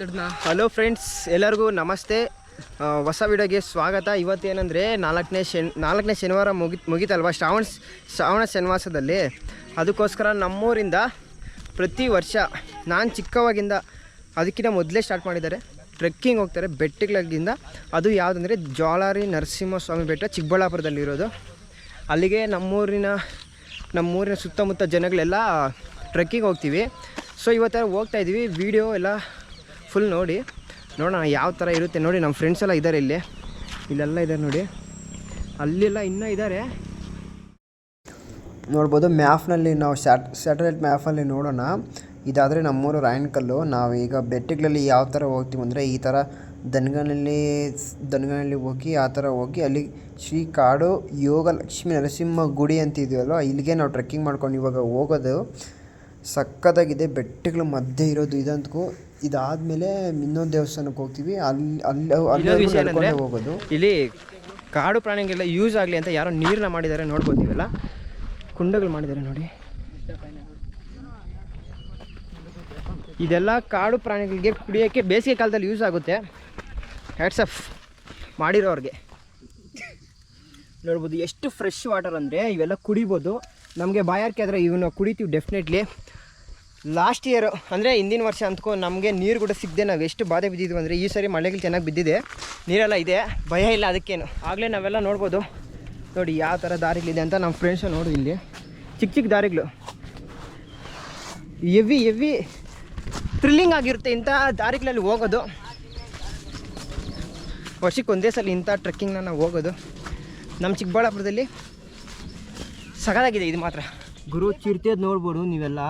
Hello friends ಎಲ್ಲರಿಗೂ ನಮಸ್ತೆ. ಹೊಸ ವಿಡಿಯೋಗೆ ಸ್ವಾಗತ. ಇವತ್ತೇನೆಂದರೆ ನಾಲ್ಕನೇ ಶನ್, ನಾಲ್ಕನೇ ಶನಿವಾರ ಮುಗಿ, ಮುಗಿತಲ್ವ ಶ್ರಾವಣ ಶ್ರಾವಣ ಶನಿವಾಸದಲ್ಲಿ? ಅದಕ್ಕೋಸ್ಕರ ನಮ್ಮೂರಿಂದ ಪ್ರತಿ ವರ್ಷ ನಾನು ಚಿಕ್ಕವಾಗಿಂದ ಅದಕ್ಕಿಂತ ಮೊದಲೇ ಸ್ಟಾರ್ಟ್ ಮಾಡಿದ್ದಾರೆ. ಟ್ರೆಕ್ಕಿಂಗ್ ಹೋಗ್ತಾರೆ ಬೆಟ್ಟಗಳಿಂದ ಅದು ಯಾವುದಂದರೆ ಜ್ವಾಲಾರಿ ನರಸಿಂಹಸ್ವಾಮಿ ಬೆಟ್ಟ ಚಿಕ್ಕಬಳ್ಳಾಪುರದಲ್ಲಿರೋದು. ಅಲ್ಲಿಗೆ ನಮ್ಮೂರಿನ ನಮ್ಮೂರಿನ ಸುತ್ತಮುತ್ತ ಜನಗಳೆಲ್ಲ ಟ್ರೆಕ್ಕಿಂಗ್ ಹೋಗ್ತೀವಿ. ಸೊ ಇವತ್ತೆಲ್ಲ ಹೋಗ್ತಾ ಇದ್ದೀವಿ ವಿಡಿಯೋ ಎಲ್ಲ ಫುಲ್ ನೋಡಿ. ನೋಡೋಣ ಯಾವ ಥರ ಇರುತ್ತೆ ನೋಡಿ, ನಮ್ಮ ಫ್ರೆಂಡ್ಸ್ ಎಲ್ಲ ಇದ್ದಾರೆ ಇಲ್ಲಿ. ಇಲ್ಲೆಲ್ಲ ಇದ್ದಾರೆ ನೋಡಿ. ಅಲ್ಲೆಲ್ಲ, ಇನ್ನೂ ಇದ್ದಾರೆ ನೋಡ್ಬೋದು ಮ್ಯಾಫ್ನಲ್ಲಿ ನಾವು ಸ್ಯಾಟ್ ಸ್ಯಾಟಲೈಟ್ ಮ್ಯಾಫಲ್ಲಿ ನೋಡೋಣ. ಇದಾದರೆ ನಮ್ಮೂರು ರಾಯಣಕಲ್ಲು ನಾವು ಈಗ ಬೆಟ್ಟಗಳಲ್ಲಿ ಯಾವ ಥರ ಹೋಗ್ತೀವಿ ಅಂದರೆ, ಈ ಥರ ದನಗನಲ್ಲಿ ದನಗನಲ್ಲಿ ಹೋಗಿ, ಆ ಥರ ಹೋಗಿ ಅಲ್ಲಿ ಶ್ರೀ ಕಾಡು ಯೋಗ ಲಕ್ಷ್ಮೀ ನರಸಿಂಹ ಗುಡಿ ಅಂತ ಇಲ್ಲಿಗೆ ನಾವು ಟ್ರೆಕ್ಕಿಂಗ್ ಮಾಡ್ಕೊಂಡು ಇವಾಗ ಹೋಗೋದು. ಸಕ್ಕತ್ತಾಗಿದೆ ಬೆಟ್ಟಗಳ ಮಧ್ಯೆ ಇರೋದು ಇದಂತೂ. ಇದಾದಮೇಲೆ ಇನ್ನೊಂದು ದೇವಸ್ಥಾನಕ್ಕೆ ಹೋಗ್ತೀವಿ. ಅಲ್ಲಿ ಅಲ್ಲಿ ಇನ್ನೊಂದು ವಿಷಯ ಅಲ್ಲಿ ಏನಂದ್ರೆ ಹೋಗೋದು. ಇಲ್ಲಿ ಕಾಡು ಪ್ರಾಣಿಗೆಲ್ಲ ಯೂಸ್ ಆಗಲಿ ಅಂತ ಯಾರೋ ನೀರನ್ನ ಮಾಡಿದ್ದಾರೆ ನೋಡ್ಬೋದು ನೀವೆಲ್ಲ ಕುಂಡಗಳು ಮಾಡಿದ್ದಾರೆ ನೋಡಿ. ಇದೆಲ್ಲ ಕಾಡು ಪ್ರಾಣಿಗಳಿಗೆ ಕುಡಿಯೋಕ್ಕೆ ಬೇಸಿಗೆ ಕಾಲದಲ್ಲಿ ಯೂಸ್ ಆಗುತ್ತೆ. ಹ್ಯಾಟ್ಸ್ ಆಫ್ ಮಾಡಿರೋರಿಗೆ. ನೋಡ್ಬೋದು ಎಷ್ಟು ಫ್ರೆಶ್ ವಾಟರ್ ಅಂದರೆ ಇವೆಲ್ಲ ಕುಡಿಬೋದು. ನಮಗೆ ಬಾಯಾರಿಕೆ ಆದರೆ ಇವನ್ನ ಕುಡಿತೀವಿ ಡೆಫಿನೆಟ್ಲಿ ಲಾಸ್ಟ್ ಇಯರ್ ಅಂದರೆ ಹಿಂದಿನ ವರ್ಷ ಅಂದ್ಕೊ ನಮಗೆ ನೀರು ಕೂಡ ಸಿಗದೆ ನಾವು ಎಷ್ಟು ಬಾಧೆ ಬಿದ್ದಿದ್ವಿ ಅಂದರೆ ಈ ಸರಿ ಮಳೆಗಳು ಚೆನ್ನಾಗಿ ಬಿದ್ದಿದೆ. ನೀರೆಲ್ಲ ಇದೆ, ಭಯ ಇಲ್ಲ ಅದಕ್ಕೇನು. ಆಗಲೇ ನಾವೆಲ್ಲ ನೋಡ್ಬೋದು. ನೋಡಿ ಯಾವ ಥರ ದಾರಿಗಳಿದೆ ಅಂತ ನಮ್ಮ ಫ್ರೆಂಡ್ಸು ನೋಡು ಇಲ್ಲಿ. ಚಿಕ್ಕ ಚಿಕ್ಕ ದಾರಿಗಳು. ಎವಿ ಎವಿ ಥ್ರಿಲ್ಲಿಂಗ್ ಆಗಿರುತ್ತೆ ಇಂಥ ದಾರಿಗಳಲ್ಲಿ ಹೋಗೋದು. ವರ್ಷಕ್ಕೆ ಒಂದೇ ಸಲ ಇಂಥ ಟ್ರೆಕ್ಕಿಂಗ್ನ ನಾವು ಹೋಗೋದು. ನಮ್ಮ ಚಿಕ್ಕಬಳ್ಳಾಪುರದಲ್ಲಿ ಸಗದಾಗಿದೆ ಇದು ಮಾತ್ರ. ಗುರು ಚಿರ್ತೆದ್ ನೋಡ್ಬೋದು ನೀವೆಲ್ಲ.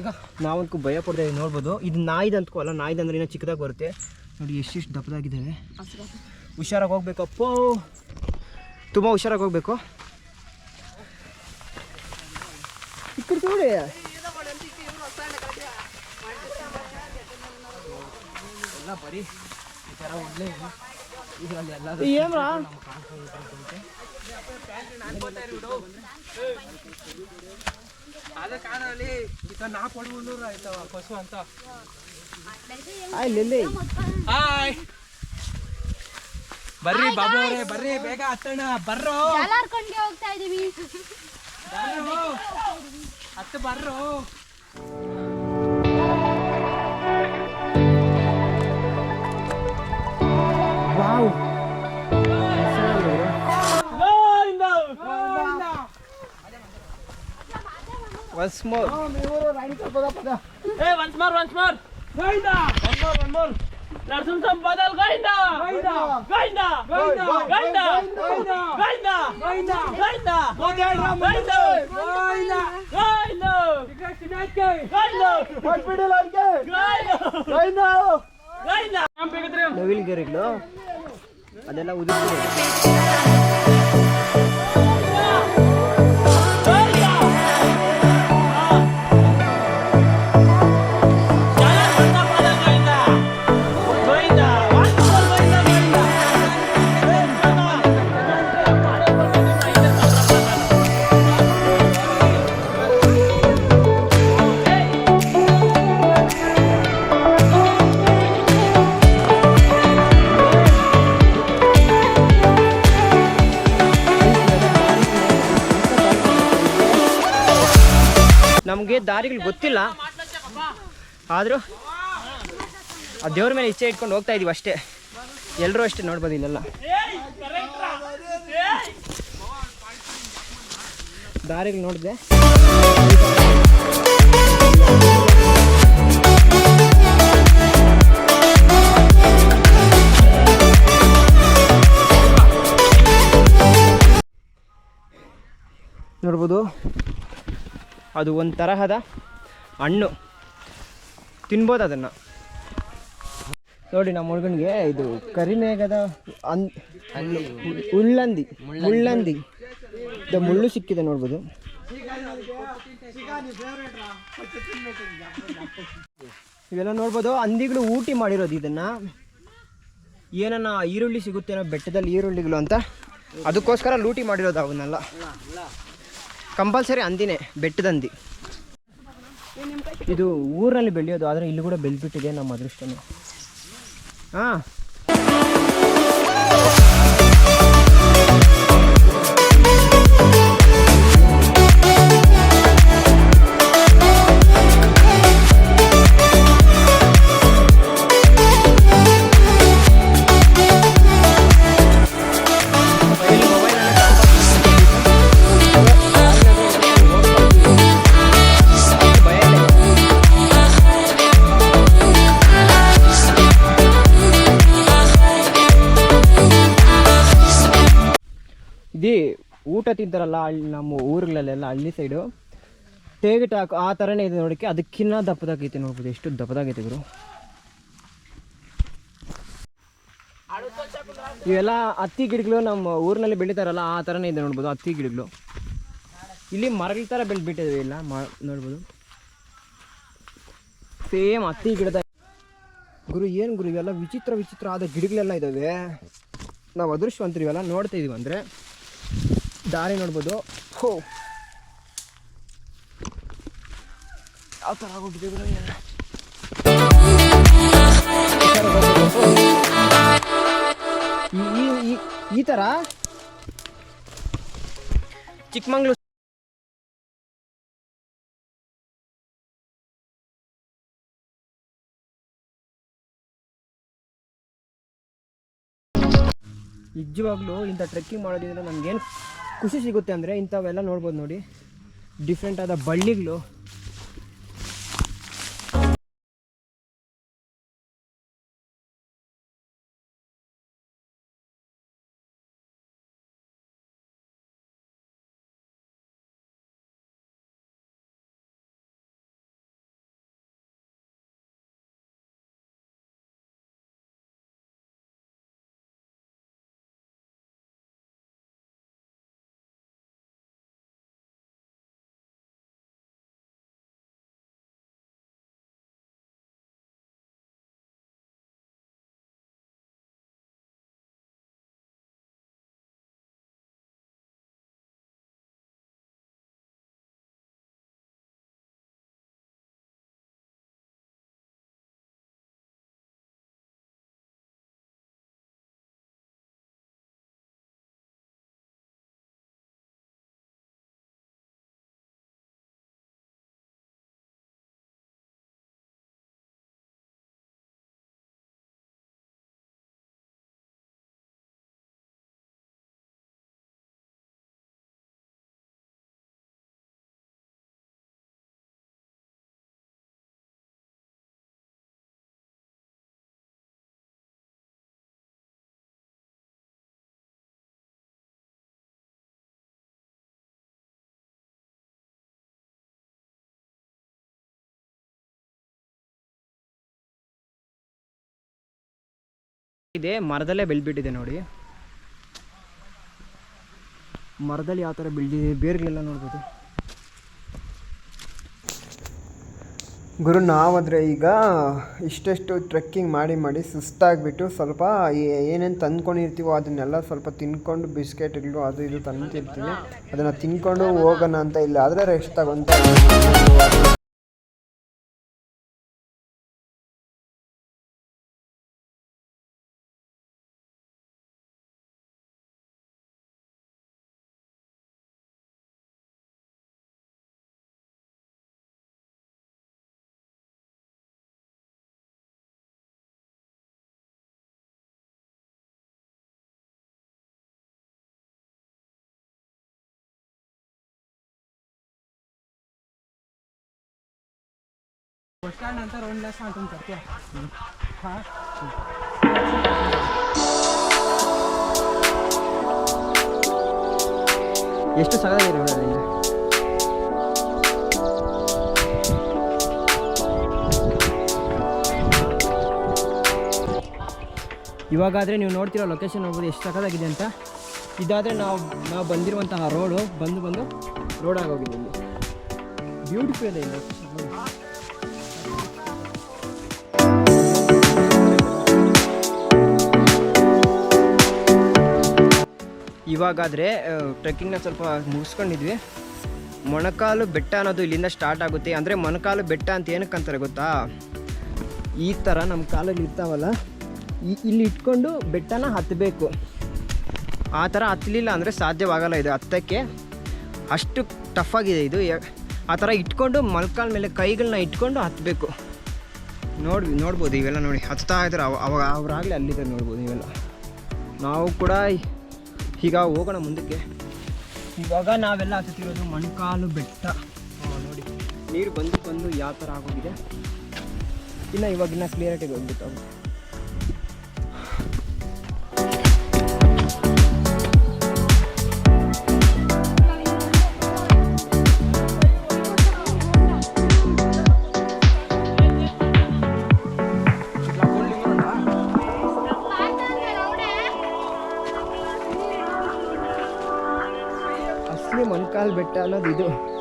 ಈಗ. ನಾವಂತೂ ಭಯ ಪಡ್ತಾ ನೋಡ್ಬೋದು. ಇದು ನಾಯ್ದು ಅಂತಕೋ ಅಲ್ಲ ನಾಯ್ದು ಅಂದ್ರೆ ಇನ್ನೂ ಚಿಕ್ಕದಾಗಿ ಬರುತ್ತೆ. ನೋಡಿ ಎಷ್ಟೆಷ್ಟು ದಪ್ಪದಾಗಿದ್ದಾವೆ. ಹುಷಾರಾಗಿ ಹೋಗ್ಬೇಕಪ್ಪ ತುಂಬ ಹುಷಾರಾಗಿ ಹೋಗ್ಬೇಕು. ನೋಡಿ ಎಲ್ಲ ಬರೀ ಈ ಥರ ಒಳ್ಳೆ ಇದು ಅಲ್ಲಿ ಎಲ್ಲ ಏನ್ರಾ ಅದ ನಾ ಪಶು ಅಂತ. ಹಾಯ್ ಬರ್ರಿ ಬಾಬು ಅವರೇ ಬರ್ರಿ ಬೇಗ ಹತ್ತಣ್ಣ ಬರ್ರೋ. ಹೋಗ್ತಾ ಇದೀವಿ. ಹತ್ತು ಬರ್ರೋ. ಒನ್ಸ್ ಮೋರ್ ಏ once more once more Govinda one more one more Narasimha ಬದಲ್ ಗೋವಿಂದ ಗೋವಿಂದ ಗೋವಿಂದ ಗೋವಿಂದ ಗೋವಿಂದ ಗೋವಿಂದ ಗೋವಿಂದ ಗೋವಿಂದ ಗೋವಿಂದ ಗೋವಿಂದ ಗೋವಿಂದ ಗೋವಿಂದ ಗೋವಿಂದ ಗೋವಿಂದ ನವಿಲ್ಗೆರೆಗಳು ಅದೆಲ್ಲ ಉದುರಿಸಿದೆ ನಮಗೆ ದಾರಿಗಳು ಗೊತ್ತಿಲ್ಲ. ಆದರೂ ಆ ದೇವ್ರ ಮೇಲೆ ಇಚ್ಛೆ ಇಟ್ಕೊಂಡು ಹೋಗ್ತಾ ಇದೀವಿ ಅಷ್ಟೇ. ಎಲ್ಲರೂ ಅಷ್ಟೇ ನೋಡ್ಬೋದು ಇಲ್ಲೆಲ್ಲ ದಾರಿಗೆ ನೋಡಿದೆ. ನೋಡ್ಬೋದು. ಅದು ಒಂದು ತರಹದ ಹಣ್ಣು. ತಿನ್ಬೋದು ಅದನ್ನು. ನೋಡಿ ನಮ್ಮ ಹುಡುಗನಿಗೆ ಇದು ಕರಿಮೇಘದ ಅನ್ ಉಳ್ಳಂದಿ ಮುಳ್ಳಂದಿ. ಇದು ಮುಳ್ಳು ಸಿಕ್ಕಿದೆ ನೋಡ್ಬೋದು. ಇವೆಲ್ಲ ನೋಡ್ಬೋದು ಹಂದಿಗಳು ಊಟಿ ಮಾಡಿರೋದು ಇದನ್ನ. ಏನನ್ನ ಈರುಳ್ಳಿ ಸಿಗುತ್ತೇನೋ ಬೆಟ್ಟದಲ್ಲಿ ಈರುಳ್ಳಿಗಳು ಅಂತ. ಅದಕ್ಕೋಸ್ಕರ ಲೂಟಿ ಮಾಡಿರೋದು ಅವನ್ನೆಲ್ಲ. ಕಂಪಲ್ಸರಿ ಹಂದಿನೇ ಬೆಟ್ಟದಂದಿ ಇದು ಊರಲ್ಲಿ ಬೆಳೆಯೋದು ಆದರೆ ಇಲ್ಲಿ ಕೂಡ ಬೆಳೆದ್ಬಿಟ್ಟಿದೆ ನಮ್ಮ ಅದೃಷ್ಟನೇ. ಹಾಂ. ತಿಂತಾರಲ್ಲ ಹಳ್ಳಿ ನಮ್ಮ ಊರುಗಳಲ್ಲೆಲ್ಲ ಹಳ್ಳಿ ಸೈಡು ತೇಗಿಟ್ಟು ಹಾಕು ಆ ಥರನೇ ಇದೆ ನೋಡೋಕ್ಕೆ ಅದಕ್ಕಿನ್ನ ದಪ್ಪದಾಗೈತೆ ನೋಡ್ಬೋದು. ಎಷ್ಟು ದಪ್ಪದಾಗೈತೆ ಗುರು. ಇವೆಲ್ಲ ಹತ್ತಿ ಗಿಡಗಳು ನಮ್ಮ ಊರಿನಲ್ಲಿ ಬೆಳೀತಾರಲ್ಲ, ಆ ಥರನೇ ಇದೆ ನೋಡ್ಬೋದು ಹತ್ತಿ ಗಿಡಗಳು. ಇಲ್ಲಿ ಮರಗಳ ಥರ ಬೆಳೆದ್ಬಿಟ್ಟಿದೆ ಇಲ್ಲ ಮ, ನೋಡ್ಬೋದು. ಸೇಮ್ ಹತ್ತಿ ಗಿಡದ ಗುರು, ಏನು ಗುರು, ಇವೆಲ್ಲ ವಿಚಿತ್ರ ವಿಚಿತ್ರ ಆದ ಗಿಡಗಳೆಲ್ಲ ಇದ್ದಾವೆ ನಾವು ಅದೃಷ್ಟವಂತರು ಇವೆಲ್ಲ ನೋಡ್ತಾ ಇದೀವಿ ಅಂದರೆ. ದಾರಿ ನೋಡ್ಬೋದು. ಹೋ. ಯಾವ ಥರ ಆಗೋಗಿದೆ ಈ- ಈ- ಥರ ಚಿಕ್ಕಮಂಗ್ಳೂರು ನಿಜವಾಗ್ಲೂ ಇಂಥ ಟ್ರೆಕ್ಕಿಂಗ್ ಮಾಡೋದಿದ್ರೆ ನಮಗೇನು ಖುಷಿ ಸಿಗುತ್ತೆ ಅಂದರೆ ಇಂಥವೆಲ್ಲ ನೋಡ್ಬೋದು ನೋಡಿ. ಡಿಫ್ರೆಂಟ್ ಆದ ಬಳ್ಳಿಗಳು. ಇದೆ, ಮರದಲ್ಲೇ ಬೆಳೆದ್ಬಿಟ್ಟಿದೆ ನೋಡಿ. ಮರದಲ್ಲಿ ಯಾವ ಥರ ಬೆಳೆದಿದೆ, ಬೇರ್ಗಳೆಲ್ಲ ನೋಡ್ಬೋದು. ಗುರು, ನಾವಾದರೆ ಈಗ ಇಷ್ಟೆಷ್ಟು ಟ್ರೆಕ್ಕಿಂಗ್ ಮಾಡಿ ಮಾಡಿ ಸುಸ್ತಾಗಿಬಿಟ್ಟು ಸ್ವಲ್ಪ ಏನೇನು ತಂದ್ಕೊಂಡಿರ್ತೀವೋ ಅದನ್ನೆಲ್ಲ ಸ್ವಲ್ಪ ತಿನ್ಕೊಂಡು ಬಿಸ್ಕೆಟ್ಗಳು ಅದು ಇದು ತಂದಿರ್ತೀವಿ ಅದನ್ನು ತಿನ್ಕೊಂಡು ಹೋಗೋಣ ಅಂತ ಇಲ್ಲ, ಆದರೆ ರೆಸ್ಟ್ ತಗೊಂತ. ಎಷ್ಟು ಸಲ ಇವಾಗಾದರೆ ನೀವು ನೋಡ್ತಿರೋ ಲೊಕೇಶನ್ ನೋಡ್ಬೋದು ಎಷ್ಟು ಸಖತ್ತಾಗಿದೆ ಅಂತ. ಇದಾದರೆ ನಾವು ನಾವು ಬಂದಿರುವಂತಹ ರೋಡು ಬಂದು ಬಂದು ರೋಡ್ ಆಗೋಗಿದೆ ಇಲ್ಲಿ. ಬ್ಯೂಟಿಫುಲ್ ಇದೆ ಇಲ್ಲಿ ಇವಾಗಾದರೆ ಟ್ರೆಕ್ಕಿಂಗ್ನ ಸ್ವಲ್ಪ ಮುಗಿಸ್ಕೊಂಡಿದ್ವಿ. ಮೊಣಕಾಲು ಬೆಟ್ಟ ಅನ್ನೋದು ಇಲ್ಲಿಂದ ಸ್ಟಾರ್ಟ್ ಆಗುತ್ತೆ. ಅಂದರೆ ಮೊಣಕಾಲು ಬೆಟ್ಟ ಅಂತ ಏನಕ್ಕೆ ಅಂತಾರೆ ಗೊತ್ತಾ? ಈ ಥರ ನಮ್ಮ ಕಾಲಲ್ಲಿ ಇರ್ತಾವಲ್ಲ ಇಲ್ಲಿ ಇಟ್ಕೊಂಡು ಬೆಟ್ಟನ ಹತ್ತಬೇಕು ಆ ಥರ ಹತ್ತಲಿಲ್ಲ ಅಂದರೆ ಸಾಧ್ಯವಾಗಲ್ಲ ಇದು ಹತ್ತಕ್ಕೆ. ಅಷ್ಟು ಟಫ್ ಆಗಿದೆ ಇದು. ಆ ಥರ ಇಟ್ಕೊಂಡು ಮೊಣಕಾಲ ಮೇಲೆ ಕೈಗಳನ್ನ ಇಟ್ಕೊಂಡು ಹತ್ತಬೇಕು ನೋಡಿ ನೋಡ್ಬೋದು ಇವೆಲ್ಲ ನೋಡಿ. ಹತ್ತಾ ಇದ್ದಾರೆ ಅವ, ಅವಾಗ, ಅವರಾಗಲೇ ಅಲ್ಲಿದ್ದಾರೆ ನೋಡ್ಬೋದು ಇವೆಲ್ಲ. ನಾವು ಕೂಡ ಈಗ ಹೋಗೋಣ ಮುಂದಕ್ಕೆ. ಇವಾಗ ನಾವೆಲ್ಲ ಹತ್ತುತ್ತಿರೋದು ಮಣ್ಕಾಲು ಬೆಟ್ಟ. ನೋಡಿ. ನೀರು ಬಂದು ಬಂದು ಯಾವ ಥರ ಆಗೋಗಿದೆ. ಇನ್ನು ಇವಾಗ ಕ್ಲಿಯರಿಟಿಗೆ ಕ್ಲಿಯರಿಟಿ ಬೆಟ್ಟ ಅನ್ನೋದು ಇದು.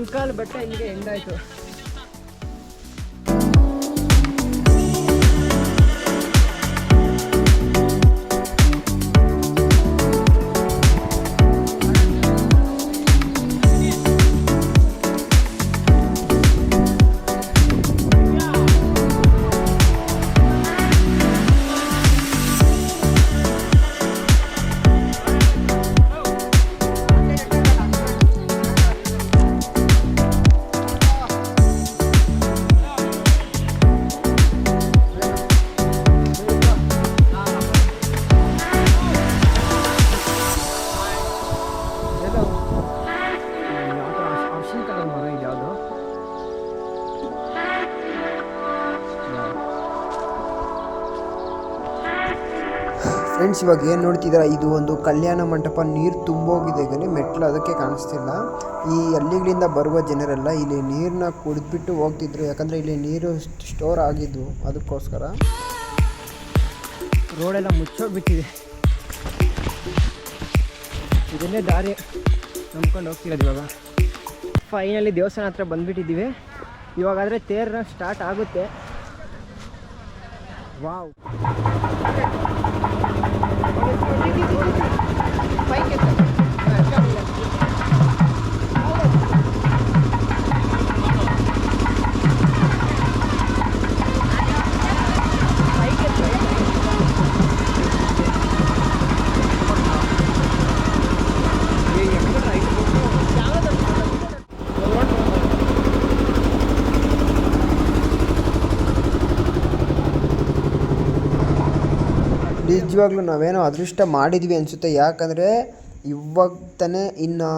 ಮೊಣಕಾಲು ಬಟ್ಟೆ ಹಿಂಗೆ ಎಂಡಾಯ್ತು ಫ್ರೆಂಡ್ಸ್, ಇವಾಗ ಏನು ನೋಡ್ತಿದ್ದೀರಾ? ಇದು ಒಂದು ಕಲ್ಯಾಣ ಮಂಟಪ. ನೀರು ತುಂಬೋಗಿದೆ ಗನೆ ಮೆಟ್ಲು ಅದಕ್ಕೆ ಕಾಣಿಸ್ತಿಲ್ಲ. ಈ ಹಳ್ಳಿಗಳಿಂದ ಬರುವ ಜನರೆಲ್ಲ ಇಲ್ಲಿ ನೀರನ್ನ ಕುಡಿದ್ಬಿಟ್ಟು ಹೋಗ್ತಿದ್ರು. ಯಾಕಂದರೆ ಇಲ್ಲಿ ನೀರು ಸ್ಟೋರ್ ಆಗಿದ್ದು ಅದಕ್ಕೋಸ್ಕರ. ರೋಡೆಲ್ಲ ಮುಚ್ಚೋಗ್ಬಿಟ್ಟಿದೆ. ಇದನ್ನೇ ದಾರಿ ನಂಬ್ಕೊಂಡು ಹೋಗ್ತಿರೋದು ಇವಾಗ. ಫೈನಲಿ ದೇವಸ್ಥಾನ ಹತ್ರ ಬಂದುಬಿಟ್ಟಿದ್ದೀವಿ. ಇವಾಗಾದರೆ ತೇರ್ನ ಸ್ಟಾರ್ಟ್ ಆಗುತ್ತೆ. ವಾವ್ ನಿಜವಾಗ್ಲೂ ನಾವೇನೋ ಅದೃಷ್ಟ ಮಾಡಿದ್ವಿ ಅನಿಸುತ್ತೆ. ಯಾಕಂದರೆ ಇವಾಗ ತಾನೇ ಇನ್ನು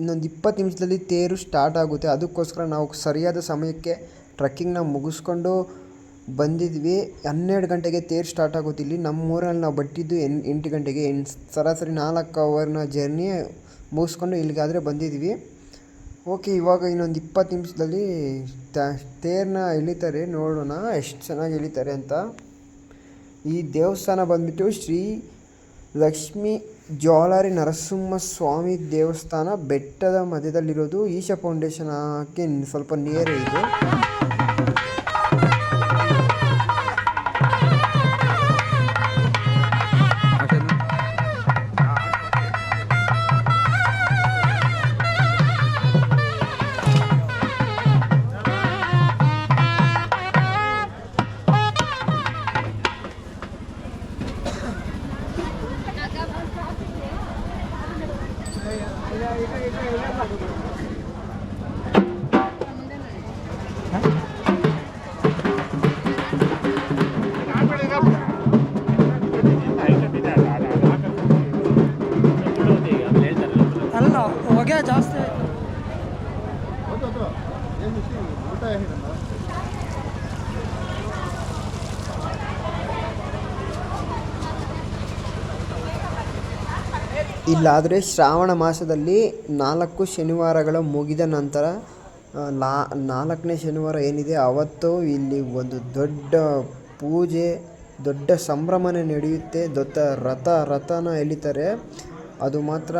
ಇನ್ನೊಂದು ಇಪ್ಪತ್ತು ನಿಮಿಷದಲ್ಲಿ ತೇರು ಸ್ಟಾರ್ಟ್ ಆಗುತ್ತೆ. ಅದಕ್ಕೋಸ್ಕರ ನಾವು ಸರಿಯಾದ ಸಮಯಕ್ಕೆ ಟ್ರಕ್ಕಿಂಗ್ನ ಮುಗಿಸ್ಕೊಂಡು ಬಂದಿದ್ವಿ. ಹನ್ನೆರಡು ಗಂಟೆಗೆ ತೇರು ಸ್ಟಾರ್ಟ್ ಆಗುತ್ತೆ. ಇಲ್ಲಿ ನಮ್ಮೂರಲ್ಲಿ ನಾವು ಬಟ್ಟಿದ್ದು ಎನ್ ಎಂಟು ಗಂಟೆಗೆ. ಎನ್ ಸರಾಸರಿ ನಾಲ್ಕು ಅವರ್ನ ಜರ್ನಿ ಮುಗಿಸ್ಕೊಂಡು ಇಲ್ಲಿಗಾದರೆ ಬಂದಿದ್ವಿ. ಓಕೆ, ಇವಾಗ ಇನ್ನೊಂದು ಇಪ್ಪತ್ತು ನಿಮಿಷದಲ್ಲಿ ತೇರನ್ನ ಎಳಿತಾರೆ. ನೋಡೋಣ ಎಷ್ಟು ಚೆನ್ನಾಗಿ ಎಳಿತಾರೆ ಅಂತ. ಈ ದೇವಸ್ಥಾನ ಬಂದ್ಬಿಟ್ಟು ಶ್ರೀ ಲಕ್ಷ್ಮೀ ಜ್ವಾಲಾರಿ ನರಸಿಂಹಸ್ವಾಮಿ ದೇವಸ್ಥಾನ ಬೆಟ್ಟದ ಮಧ್ಯದಲ್ಲಿರೋದು ಈಶಾ ಫೌಂಡೇಶನ್ ಹಾಕಿ ಸ್ವಲ್ಪ ನಿಯರ್ ಇದು. ಹೊಗೆ ಜಾಸ್ತಿ ಇಲ್ಲಾದರೆ ಶ್ರಾವಣ ಮಾಸದಲ್ಲಿ ನಾಲ್ಕು ಶನಿವಾರಗಳು ಮುಗಿದ ನಂತರ ಲಾ, ನಾಲ್ಕನೇ ಶನಿವಾರ ಏನಿದೆ, ಅವತ್ತು ಇಲ್ಲಿ ಒಂದು ದೊಡ್ಡ ಪೂಜೆ, ದೊಡ್ಡ ಸಂಭ್ರಮನೆ ನಡೆಯುತ್ತೆ. ದೊಡ್ಡ ರಥ, ರಥನ ಎಳಿತಾರೆ. ಅದು ಮಾತ್ರ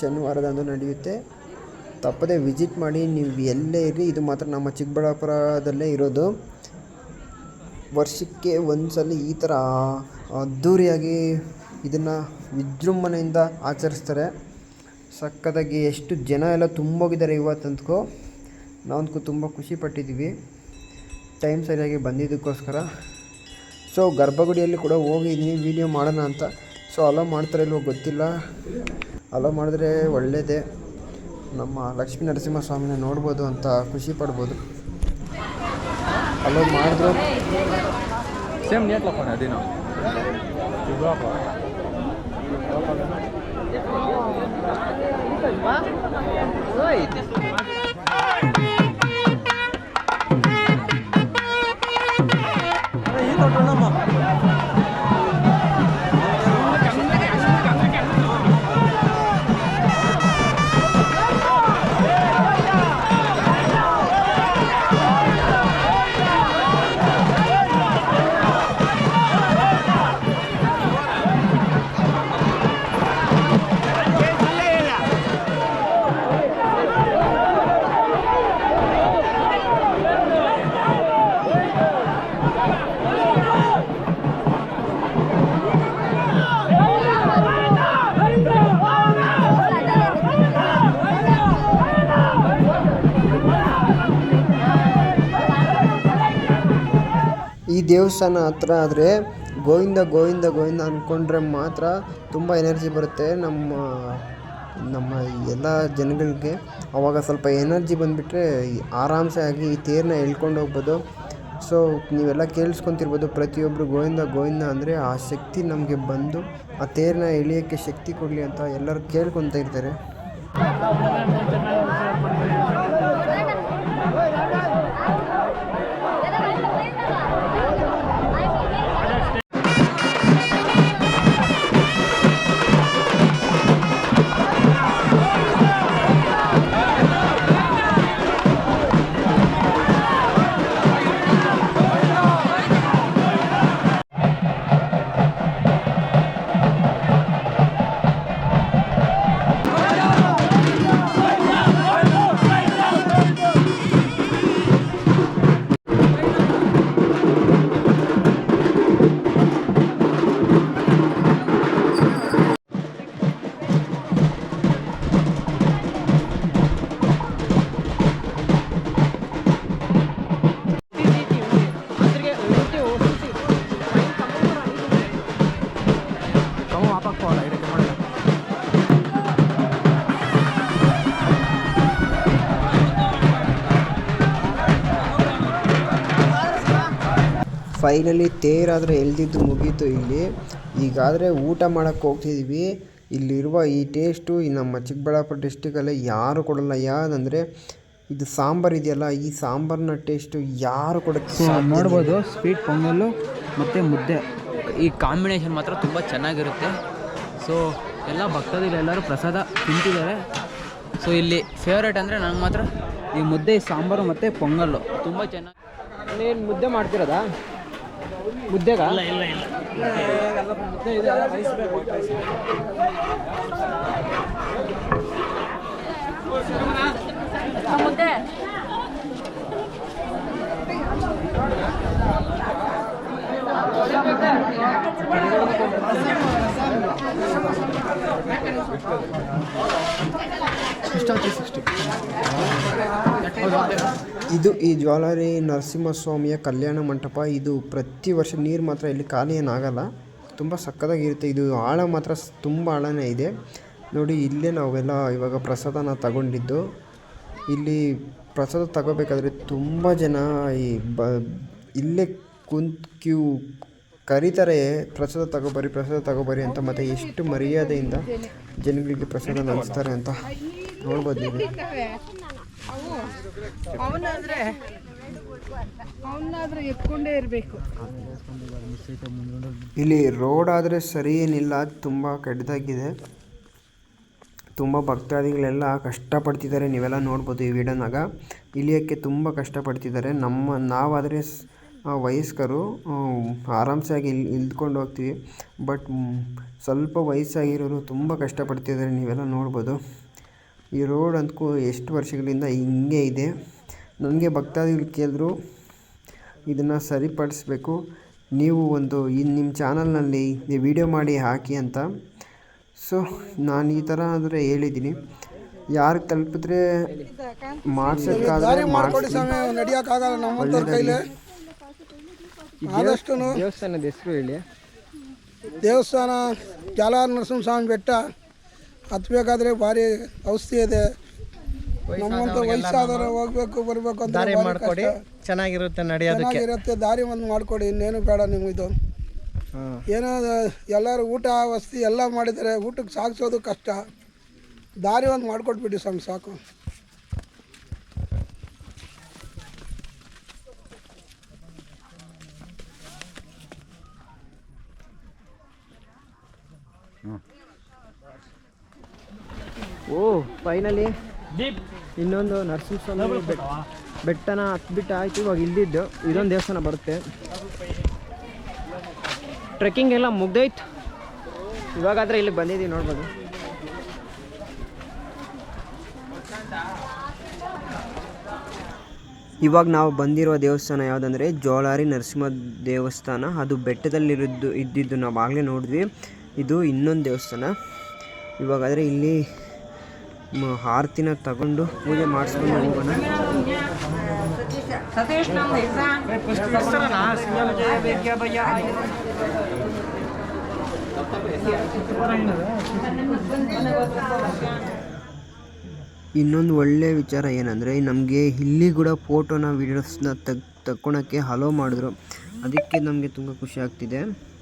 ಶನಿವಾರದಂದು ನಡೆಯುತ್ತೆ. ತಪ್ಪದೆ ವಿಸಿಟ್ ಮಾಡಿ ನೀವು ಎಲ್ಲೇ ಇರಿ ಇದು ಮಾತ್ರ ನಮ್ಮ ಚಿಕ್ಕಬಳ್ಳಾಪುರದಲ್ಲೇ ಇರೋದು. ವರ್ಷಕ್ಕೆ ಒಂದು ಸಲ ಈ ಥರ ಅದ್ಧೂರಿಯಾಗಿ ಇದನ್ನು ವಿಜೃಂಭಣೆಯಿಂದ ಆಚರಿಸ್ತಾರೆ. ಸಕ್ಕತ್ತಾಗಿ ಎಷ್ಟು ಜನ ಎಲ್ಲ ತುಂಬೋಗಿದ್ದಾರೆ ಇವತ್ತಂತಕೋ. ನಾವಂತೂ ತುಂಬ ಖುಷಿ ಪಟ್ಟಿದ್ದೀವಿ. ಟೈಮ್ ಸರಿಯಾಗಿ ಬಂದಿದ್ದಕ್ಕೋಸ್ಕರ. ಸೊ ಗರ್ಭಗುಡಿಯಲ್ಲಿ ಕೂಡ ಹೋಗಿದ್ದೀನಿ ವೀಡಿಯೋ ಮಾಡೋಣ ಅಂತ ಸೊ ಅಲೋ ಮಾಡ್ತಾರೆ ಇಲ್ವೋ ಗೊತ್ತಿಲ್ಲ. ಅಲೋ ಮಾಡಿದ್ರೆ ಒಳ್ಳೆಯದೇ ನಮ್ಮ ಲಕ್ಷ್ಮೀ ನರಸಿಂಹ ಸ್ವಾಮಿನ ನೋಡ್ಬೋದು ಅಂತ ಖುಷಿ ಪಡ್ಬೋದು. ಅಲೋ ಮಾಡಿದ್ರು. ಸೇಮ್ la ದೇವಸ್ಥಾನ ಹತ್ರ ಆದರೆ ಗೋವಿಂದ ಗೋವಿಂದ ಗೋವಿಂದ ಅಂದ್ಕೊಂಡ್ರೆ ಮಾತ್ರ ತುಂಬ ಎನರ್ಜಿ ಬರುತ್ತೆ. ನಮ್ಮ ನಮ್ಮ ಎಲ್ಲ ಜನಗಳಿಗೆ ಅವಾಗ ಸ್ವಲ್ಪ ಎನರ್ಜಿ ಬಂದುಬಿಟ್ರೆ ಆರಾಮ್ಸೆ ಆಗಿ ಈ ತೇರನ್ನ ಎಳ್ಕೊಂಡು ಹೋಗ್ಬೋದು. ಸೊ ನೀವೆಲ್ಲ ಕೇಳಿಸ್ಕೊತಿರ್ಬೋದು ಪ್ರತಿಯೊಬ್ಬರು ಗೋವಿಂದ ಗೋವಿಂದ ಅಂದರೆ ಆ ಶಕ್ತಿ ನಮಗೆ ಬಂದು ಆ ತೇರನ್ನ ಎಳಿಯೋಕ್ಕೆ ಶಕ್ತಿ ಕೊಡಲಿ ಅಂತ ಎಲ್ಲರೂ ಕೇಳ್ಕೊತ ಇರ್ತಾರೆ. ಫೈನಲಿ ತೇರಾದರೆ ಎಳ್ದಿದ್ದು ಮುಗೀತು ಇಲ್ಲಿ. ಈಗಾದರೆ ಊಟ ಮಾಡೋಕ್ಕೆ ಹೋಗ್ತಿದ್ವಿ. ಇಲ್ಲಿರುವ ಈ ಟೇಸ್ಟು ಈ ನಮ್ಮ ಚಿಕ್ಕಬಳ್ಳಾಪುರ ಡಿಸ್ಟಿಕಲ್ಲೇ ಯಾರು ಕೊಡಲ್ಲ ಯಾವುದಂದರೆ ಇದು ಸಾಂಬಾರು ಇದೆಯಲ್ಲ ಈ ಸಾಂಬಾರಿನ ಟೇಸ್ಟು ಯಾರು ಕೊಡೋಕ್ಕೆ ನೋಡ್ಬೋದು ಸ್ವೀಟ್ ಪೊಂಗಲ್ಲು ಮತ್ತು ಮುದ್ದೆ. ಈ ಕಾಂಬಿನೇಷನ್ ಮಾತ್ರ ತುಂಬ ಚೆನ್ನಾಗಿರುತ್ತೆ. ಸೊ ಎಲ್ಲ ಭಕ್ತಾದಿಗಳು ಎಲ್ಲರೂ ಪ್ರಸಾದ ತಿಂತಿದ್ದಾರೆ. ಸೊ ಇಲ್ಲಿ ಫೇವ್ರೇಟ್ ಅಂದರೆ ನಂಗೆ ಮಾತ್ರ ಈ ಮುದ್ದೆ ಸಾಂಬಾರು ಮತ್ತು ಪೊಂಗಲ್ಲು. ತುಂಬ ಚೆನ್ನಾಗಿ ನೀನು ಮುದ್ದೆ ಮಾಡ್ತಿರೋದಾ? ಮುದ್ದೆಗ? ಇಲ್ಲ ಇಲ್ಲ ಇಲ್ಲ. ಇದು ಈ ಜ್ವಾಲರಿ ನರಸಿಂಹಸ್ವಾಮಿಯ ಕಲ್ಯಾಣ ಮಂಟಪ. ಇದು ಪ್ರತಿ ವರ್ಷ ನೀರು ಮಾತ್ರ ಇಲ್ಲಿ ಖಾಲಿ ಏನಾಗಲ್ಲ. ತುಂಬ ಸಕ್ಕದಾಗಿರುತ್ತೆ ಇದು ಆಳ ಮಾತ್ರ ತುಂಬ ಆಳನೇ ಇದೆ. ನೋಡಿ, ಇಲ್ಲೇ ನಾವೆಲ್ಲ ಇವಾಗ ಪ್ರಸಾದನ ತಗೊಂಡಿದ್ದು. ಇಲ್ಲಿ ಪ್ರಸಾದ ತಗೋಬೇಕಾದ್ರೆ ತುಂಬ ಜನ ಈ ಬ ಇಲ್ಲೇ ಕುಂತ್ ಕ್ಯೂ ಕರೀತಾರೆ ಪ್ರಸಾದ ತಗೋಬರಿ ಪ್ರಸಾದ ತಗೋಬರ್ರಿ ಅಂತ ಮತ್ತೆ ಎಷ್ಟು ಮರ್ಯಾದೆಯಿಂದ ಜನಗಳಿಗೆ ಪ್ರಸಾದ ಹಂಚ್ತಾರೆ ಅಂತ ನೋಡ್ಬೋದು ನೀವು. ಇಲ್ಲಿ ರೋಡ್ ಆದರೆ ಸರಿ ಏನಿಲ್ಲ ತುಂಬ ಕೆಟ್ಟದಾಗಿದೆ. ತುಂಬ ಭಕ್ತಾದಿಗಳೆಲ್ಲ ಕಷ್ಟಪಡ್ತಿದ್ದಾರೆ ನೀವೆಲ್ಲ ನೋಡ್ಬೋದು ಈ ವಿಡಿಯೋನಾಗ. ಇಳಿಯೋಕ್ಕೆ ತುಂಬ ಕಷ್ಟಪಡ್ತಿದ್ದಾರೆ. ನಮ್ಮ ನಾವಾದರೆ ವಯಸ್ಕರು ಆರಾಮ್ಸಾಗಿ ಇಲ್ಲಿ ಇಳ್ದ್ಕೊಂಡು ಹೋಗ್ತೀವಿ. ಬಟ್ ಸ್ವಲ್ಪ ವಯಸ್ಸಾಗಿರೋರು ತುಂಬ ಕಷ್ಟಪಡ್ತಿದ್ದಾರೆ ನೀವೆಲ್ಲ ನೋಡ್ಬೋದು. ಈ ರೋಡ್ ಅಂತಕ್ಕೂ ಎಷ್ಟು ವರ್ಷಗಳಿಂದ ಹಿಂಗೆ ಇದೆ. ನನಗೆ ಭಕ್ತಾದಿಗಳು ಕೇಳಿದ್ರು ಇದನ್ನು ಸರಿಪಡಿಸ್ಬೇಕು. ನೀವು ಒಂದು ಈ ನಿಮ್ಮ ಚಾನಲ್ನಲ್ಲಿ ವಿಡಿಯೋ ಮಾಡಿ ಹಾಕಿ ಅಂತ. ಸೊ ನಾನು ಈ ಥರ ಆದರೆ ಹೇಳಿದ್ದೀನಿ. ಯಾರು ತಲುಪಿದ್ರೆ ಮಾಡಿಸೋಕ್ಕಾಗಲ್ಲ ಕೈಲಿ. ಆದಷ್ಟು ದೇವಸ್ಥಾನದ ಹೆಸರು ಹೇಳಿ. ದೇವಸ್ಥಾನ ಜಾಲಾರ ನರಸಿಂಹಸ್ವಾಮಿ ಬೆಟ್ಟ. ಹತ್ಬೇಕಾದ್ರೆ ಭಾರಿ ಔಷಧಿ ಇದೆ. ನಮ್ಮಂತ ವಯಸ್ಸಾದವರು ಹೋಗ್ಬೇಕು ಬರ್ಬೇಕು ಅಂತ ದಾರಿ ಮಾಡಿಕೊಡಿ. ಚೆನ್ನಾಗಿರುತ್ತೆ ನಡೆಯೋದಕ್ಕೆ. ಚೆನ್ನಾಗಿರುತ್ತೆ ದಾರಿ ಒಂದು ಮಾಡಿಕೊಡಿ. ಇನ್ನೇನು ಬೇಡ ನಿಮ್ಗೆ ಇದು. ಏನೋ ಎಲ್ಲರೂ ಊಟ ವಸತಿ ಎಲ್ಲ ಮಾಡಿದರೆ ಊಟಕ್ಕೆ ಸಾಗಿಸೋದು ಕಷ್ಟ. ದಾರಿ ಒಂದು ಮಾಡಿಕೊಟ್ಬಿಡಿ ಸ್ವಾಮಿ ಸಾಕು. ಓ ಫೈನಲಿ ಇನ್ನೊಂದು ನರಸಿಂಹಸ್ವಾಮಿ ಸ್ವಾಮಿ ಬೆಟ್ಟನ ಹತ್ಬಿಟ್ಟು ಆಯ್ತು ಇವಾಗ ಇಲ್ದಿದ್ದು ಇದೊಂದು ದೇವಸ್ಥಾನ ಬರುತ್ತೆ. ಟ್ರೆಕ್ಕಿಂಗ್ ಎಲ್ಲ ಮುಗ್ದೈತು ಇವಾಗಾದ್ರೆ ಇಲ್ಲಿ ಬಂದಿದ್ದೀವಿ ನೋಡ್ಬೋದು. ಇವಾಗ ನಾವು ಬಂದಿರೋ ದೇವಸ್ಥಾನ ಯಾವುದಂದ್ರೆ ಜೋಳಾರಿ ನರಸಿಂಹ ದೇವಸ್ಥಾನ. ಅದು ಬೆಟ್ಟದಲ್ಲಿರೋದು ಇದ್ದಿದ್ದು ನಾವು ಆಗಲೇ ನೋಡಿದ್ವಿ. ಇದು ಇನ್ನೊಂದು ದೇವಸ್ಥಾನ. ಇವಾಗಾದರೆ ಇಲ್ಲಿ, ಮ- ಆರತಿನ ತಗೊಂಡು ಪೂಜೆ ಮಾಡಿಸ್ಕೊಂಡು ಹೋಗೋಣ. ಇನ್ನೊಂದು ಒಳ್ಳೆ ವಿಚಾರ ಏನಂದರೆ, ನಮಗೆ ಇಲ್ಲಿ ಕೂಡ ಫೋಟೋನ ವೀಡಿಯೋಸ್ನ ತಗ್, ತಕ್ಕೊಳಕ್ಕೆ ಹಲೋ ಮಾಡಿದ್ರು. ಅದಕ್ಕೆ ನಮಗೆ ತುಂಬ ಖುಷಿ ಆಗ್ತಿದೆ.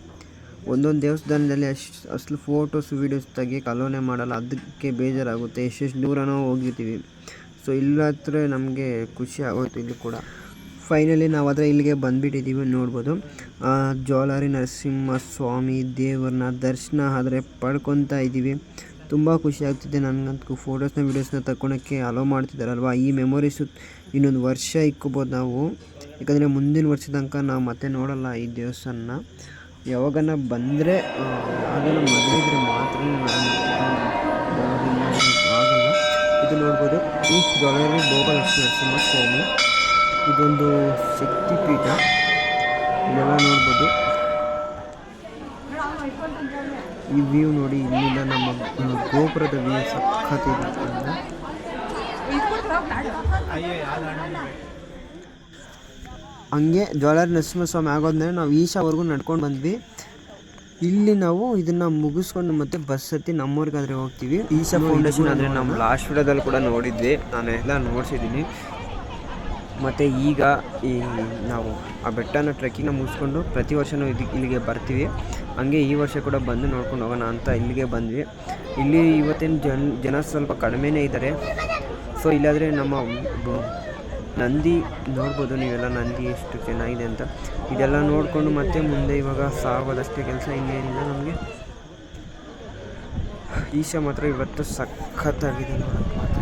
ಒಂದೊಂದು ದೇವಸ್ಥಾನದಲ್ಲಿ ಅಷ್ಟು ಅಸಲು ಫೋಟೋಸ್ ವೀಡಿಯೋಸ್ ತೆಗಿಯೋಕೆ ಅಲೋನೆ ಮಾಡಲ್ಲ. ಅದಕ್ಕೆ ಬೇಜಾರಾಗುತ್ತೆ. ಎಷ್ಟೆಷ್ಟು ದೂರನೋ ಹೋಗಿರ್ತೀವಿ ಸೊ ಇಲ್ಲಾತ್ರ ನಮಗೆ ಖುಷಿ ಆಗೋಯ್ತು ಇಲ್ಲಿ ಕೂಡ. ಫೈನಲಿ ನಾವು ಅದರ ಇಲ್ಲಿಗೆ ಬಂದುಬಿಟ್ಟಿದ್ದೀವಿ ನೋಡ್ಬೋದು. ಜ್ವಾಲಾರಿ ನರಸಿಂಹ ಸ್ವಾಮಿ ದೇವರನ್ನ ದರ್ಶನ ಆದರೆ ಪಡ್ಕೊತಾ ಇದ್ದೀವಿ. ತುಂಬ ಖುಷಿ ಆಗ್ತಿದೆ. ನನಗಂತೂ ಫೋಟೋಸ್ನ ವೀಡಿಯೋಸ್ನ ತಗೊಳಕ್ಕೆ ಅಲೋ ಮಾಡ್ತಿದ್ದಾರಲ್ವ ಈ ಮೆಮೊರೀಸು ಇನ್ನೊಂದು ವರ್ಷ ಇಕ್ಕೋಬೋದು ನಾವು. ಯಾಕಂದರೆ ಮುಂದಿನ ವರ್ಷ ತನಕ ನಾವು ಮತ್ತೆ ನೋಡಲ್ಲ ಈ ದೇವಸ್ಥಾನ ಯಾವಾಗನ ಬಂದರೆ ಅದನ್ನು ಮದುವೆ ಇದ್ರೆ ಮಾತ್ರ ಆಗಲ್ಲ. ಇದು ನೋಡ್ಬೋದು, ಈ ದೊಳಗೆ ಗೋಪಾಲಕ್ಷ್ಮಿ ನರಸಿಂಹ ಸ್ವಾಮಿ. ಇದೊಂದು ಶಕ್ತಿಪೀಠ. ಇದೆಲ್ಲ ನೋಡ್ಬೋದು. ಈ ವ್ಯೂ ನೋಡಿ, ಇಲ್ಲಿಂದ ನಮ್ಮ ಗೋಪುರದ ವ್ಯೂ ಸಖತ್ತಿದೆ ಹಂಗೆ ಜ್ವಾಲಾರಿ ನರಸಿಂಹಸ್ವಾಮಿ ಆಗೋದ್ಮೇಲೆ ನಾವು ಈಶಾವರೆಗೂ ನಡ್ಕೊಂಡು ಬಂದ್ವಿ. ಇಲ್ಲಿ ನಾವು ಇದನ್ನ ಮುಗಿಸ್ಕೊಂಡು ಮತ್ತೆ ಬಸ್ ಹತ್ತಿ ನಮ್ಮೂರಿಗಾದ್ರೆ ಹೋಗ್ತೀವಿ. ಈಶಾ ಫೌಂಡೇಶನ್ ಅಂದರೆ ನಮ್ಮ ಲಾಸ್ಟ್ ವಿಡಿಯೋದಲ್ಲಿ ಕೂಡ ನೋಡಿದ್ವಿ. ನಾನು ಎಲ್ಲ ನೋಡ್ಸಿದ್ದೀನಿ. ಮತ್ತು ಈಗ ಈ ನಾವು ಆ ಬೆಟ್ಟನ ಟ್ರೆಕ್ಕಿಂಗ್ನ ಮುಗಿಸ್ಕೊಂಡು ಪ್ರತಿ ವರ್ಷವೂ ಇದು ಇಲ್ಲಿಗೆ ಬರ್ತೀವಿ. ಹಂಗೆ ಈ ವರ್ಷ ಕೂಡ ಬಂದು ನೋಡ್ಕೊಂಡು ಹೋಗೋಣ ಅಂತ ಇಲ್ಲಿಗೆ ಬಂದ್ವಿ. ಇಲ್ಲಿ ಇವತ್ತಿನ ಜನ ಜನ ಸ್ವಲ್ಪ ಕಡಿಮೆನೇ ಇದ್ದಾರೆ. ಸೊ ಇಲ್ಲಾದರೆ ನಮ್ಮ ನಂದಿ ನೋಡ್ಬೋದು ನೀವೆಲ್ಲ ನಂದಿ ಎಷ್ಟು ಚೆನ್ನಾಗಿದೆ ಅಂತ. ಇದೆಲ್ಲ ನೋಡಿಕೊಂಡು ಮತ್ತೆ ಮುಂದೆ ಇವಾಗ ಸಾಗೋದಷ್ಟೇ ಕೆಲಸ ಇನ್ನೇನಿಲ್ಲ ನಮಗೆ. ಈಶಾ ಮಾತ್ರ ಇವತ್ತು ಸಖತ್ತಾಗಿದೆ ನೋಡೋಕ್ಕೆ ಮಾತ್ರ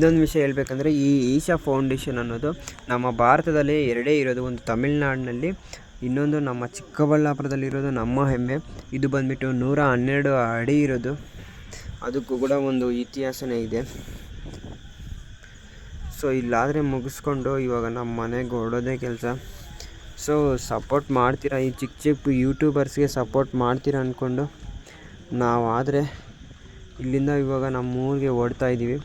ಇದೊಂದು ವಿಷಯ ಹೇಳಬೇಕಂದ್ರೆ ಈ ಈಶಾ ಫೌಂಡೇಶನ್ ಅನ್ನೋದು ನಮ್ಮ ಭಾರತದಲ್ಲಿ ಎರಡೇ ಇರೋದು, ಒಂದು ತಮಿಳ್ನಾಡಿನಲ್ಲಿ, ಇನ್ನೊಂದು ನಮ್ಮ ಚಿಕ್ಕಬಳ್ಳಾಪುರದಲ್ಲಿರೋದು ನಮ್ಮ ಹೆಮ್ಮೆ. ಇದು ಬಂದ್ಬಿಟ್ಟು ನೂರ ಹನ್ನೆರಡು ಅಡಿ ಇರೋದು. ಅದಕ್ಕೂ ಕೂಡ ಒಂದು ಇತಿಹಾಸನೇ ಇದೆ. ಸೊ ಇಲ್ಲಾದರೆ ಮುಗಿಸ್ಕೊಂಡು ಇವಾಗ ನಮ್ಮ ಮನೆಗೆ ಹೊಡೋದೇ ಕೆಲಸ. ಸೊ ಸಪೋರ್ಟ್ ಮಾಡ್ತೀರಾ? ಈ ಚಿಕ್ಕ ಚಿಕ್ಕ ಯೂಟ್ಯೂಬರ್ಸ್ಗೆ ಸಪೋರ್ಟ್ ಮಾಡ್ತೀರಾ ಅಂದ್ಕೊಂಡು ನಾವಾದರೆ ಇಲ್ಲಿಂದ ಇವಾಗ ನಮ್ಮ ಊರಿಗೆ ಓಡ್ತಾ ಇದ್ದೀವಿ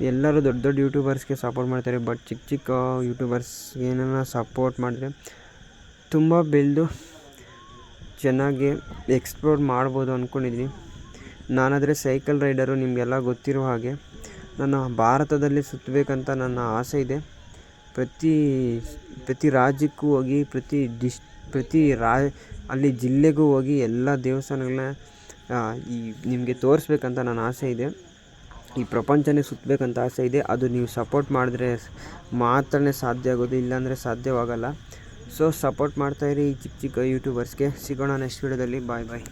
ಎಲ್ಲರೂ ದೊಡ್ಡ ದೊಡ್ಡ ಯೂಟ್ಯೂಬರ್ಸ್ಗೆ ಸಪೋರ್ಟ್ ಮಾಡ್ತಾರೆ ಬಟ್ ಚಿಕ್ಕ ಚಿಕ್ಕ ಯೂಟ್ಯೂಬರ್ಸ್ಗೆ ಏನಾರ ಸಪೋರ್ಟ್ ಮಾಡಿದ್ರೆ ತುಂಬ ಬೆಳೆದು ಚೆನ್ನಾಗಿ ಎಕ್ಸ್ಪ್ಲೋರ್ ಮಾಡ್ಬೋದು ಅಂದ್ಕೊಂಡಿದ್ದೀನಿ ನಾನಾದರೆ ಸೈಕಲ್ ರೈಡರು ನಿಮಗೆಲ್ಲ ಗೊತ್ತಿರೋ ಹಾಗೆ ನನ್ನ ಭಾರತದಲ್ಲಿ ಸುತ್ತಬೇಕಂತ ನನ್ನ ಆಸೆ ಇದೆ. ಪ್ರತಿ ಪ್ರತಿ ರಾಜ್ಯಕ್ಕೂ ಹೋಗಿ, ಪ್ರತಿ ಡಿಸ್, ಪ್ರತಿ ರಾ, ಅಲ್ಲಿ ಜಿಲ್ಲೆಗೂ ಹೋಗಿ ಎಲ್ಲ ದೇವಸ್ಥಾನಗಳನ್ನ ಈ, ನಿಮಗೆ ತೋರಿಸ್ಬೇಕಂತ ನನ್ನ ಆಸೆ ಇದೆ. ಈ ಪ್ರಪಂಚನೇ ಸುತ್ತಬೇಕಂತ ಆಸೆ ಇದೆ. ಅದು ನೀವು ಸಪೋರ್ಟ್ ಮಾಡಿದ್ರೆ ಮಾತ್ರನೇ ಸಾಧ್ಯ ಆಗೋದು, ಇಲ್ಲಾಂದರೆ ಸಾಧ್ಯವಾಗಲ್ಲ. ಸೊ ಸಪೋರ್ಟ್ ಮಾಡ್ತಾಯಿರಿ ಈ ಚಿಕ್ಕ ಚಿಕ್ಕ ಯೂಟ್ಯೂಬರ್ಸ್ಗೆ ಸಿಗೋಣ ನೆಕ್ಸ್ಟ್ ವೀಡಿಯೋದಲ್ಲಿ ಬಾಯ್ ಬಾಯ್